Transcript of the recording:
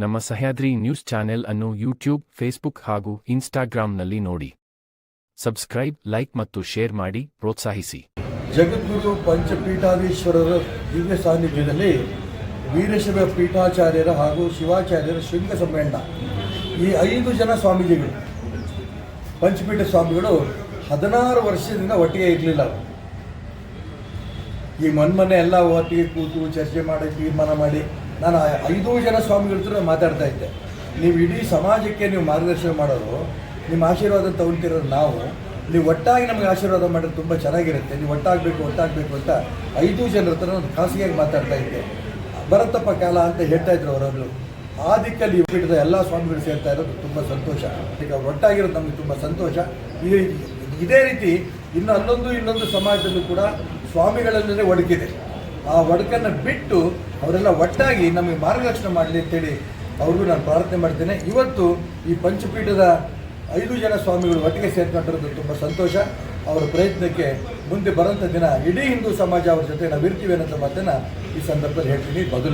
ನಮ್ಮ Sahyadri news channel ಅನ್ನು YouTube, Facebook ಹಾಗೂ ಇನ್ಸ್ಟಾಗ್ರಾಂನಲ್ಲಿ ನೋಡಿ. ಸಬ್ಸ್ಕ್ರೈಬ್, ಲೈಕ್ ಮತ್ತು ಶೇರ್ ಮಾಡಿ, ಪ್ರೋತ್ಸಾಹಿಸಿ. ಜಗದ್ಗುರು ಪಂಚಪೀಠಾಧೀಶ್ವರರ ದಿವ್ಯ ಸಾನ್ನಿಧ್ಯದಲ್ಲಿ ವೀರಶೈವ ಪೀಠಾಚಾರ್ಯರ ಹಾಗೂ ಶಿವಾಚಾರ್ಯರ ಶೃಂಗ ಸಮ್ಮೇಳನ. ಈ ಐದು ಜನ ಸ್ವಾಮೀಜಿಗಳು, ಪಂಚಪೀಠ ಸ್ವಾಮಿಗಳು ಹದಿನಾರು ವರ್ಷದಿಂದ ಒಟ್ಟಿಗೆ ಇರಲಿಲ್ಲ ಈ ಮನ್ಮನೆ ಎಲ್ಲ ಒಟ್ಟಿಗೆ ಕೂತು ಚರ್ಚೆ ಮಾಡಿ, ತೀರ್ಮಾನ ಮಾಡಿ ನಾನು ಐದು ಜನ ಸ್ವಾಮಿಗಳ ಮಾತಾಡ್ತಾ ಇದ್ದೆ. ನೀವು ಇಡೀ ಸಮಾಜಕ್ಕೆ ನೀವು ಮಾರ್ಗದರ್ಶನ ಮಾಡೋರು, ನಿಮ್ಮ ಆಶೀರ್ವಾದ ತಗೊಳ್ತಿರೋದು ನಾವು. ನೀವು ಒಟ್ಟಾಗಿ ನಮಗೆ ಆಶೀರ್ವಾದ ಮಾಡಿದ್ರೆ ತುಂಬ ಚೆನ್ನಾಗಿರುತ್ತೆ. ನೀವು ಒಟ್ಟಾಗಬೇಕು ಒಟ್ಟಾಗಬೇಕು ಅಂತ ಐದು ಜನರ ಹತ್ರ ನಾನು ಖಾಸಗಿಯಾಗಿ ಮಾತಾಡ್ತಾ ಇದ್ದೆ. ಬರತ್ತಪ್ಪ ಕಾಲ ಅಂತ ಹೇಳ್ತಾ ಇದ್ರು ಅವರವರು ಆ ದಿಕ್ಕಲ್ಲಿ ಪೀಠದ ಎಲ್ಲ ಸ್ವಾಮಿಗಳು ಸೇರ್ತಾ ಇರೋದು ತುಂಬ ಸಂತೋಷ. ಈಗ ಅವ್ರು ಒಟ್ಟಾಗಿರೋದು ನಮಗೆ ತುಂಬ ಸಂತೋಷ. ಇದೇ ರೀತಿ ಇನ್ನು ಹನ್ನೊಂದು ಇನ್ನೊಂದು ಸಮಾಜದಲ್ಲೂ ಕೂಡ ಸ್ವಾಮಿಗಳಲ್ಲೇ ಒಡಕಿದೆ ಆ ಒಡಕನ್ನು ಬಿಟ್ಟು ಅವರೆಲ್ಲ ಒಟ್ಟಾಗಿ ನಮಗೆ ಮಾರ್ಗದರ್ಶನ ಮಾಡಲಿ ಅಂತೇಳಿ ಅವ್ರಿಗೂ ನಾನು ಪ್ರಾರ್ಥನೆ ಮಾಡ್ತೇನೆ. ಇವತ್ತು ಈ ಪಂಚಪೀಠದ ಐದು ಜನ ಸ್ವಾಮಿಗಳು ಒಟ್ಟಿಗೆ ಸೇರ್ಕೊಂಡಿರೋದು ತುಂಬ ಸಂತೋಷ. ಅವರ ಪ್ರಯತ್ನಕ್ಕೆ ಮುಂದೆ ಬರೋಂಥ ದಿನ ಇಡೀ ಹಿಂದೂ ಸಮಾಜ ಅವ್ರ ಜೊತೆ ನಾವು ಇರ್ತೀವಿ ಅನ್ನೋ ಮಾತನ್ನು ಈ ಸಂದರ್ಭದಲ್ಲಿ ಹೇಳ್ತೀನಿ. ಬದಲು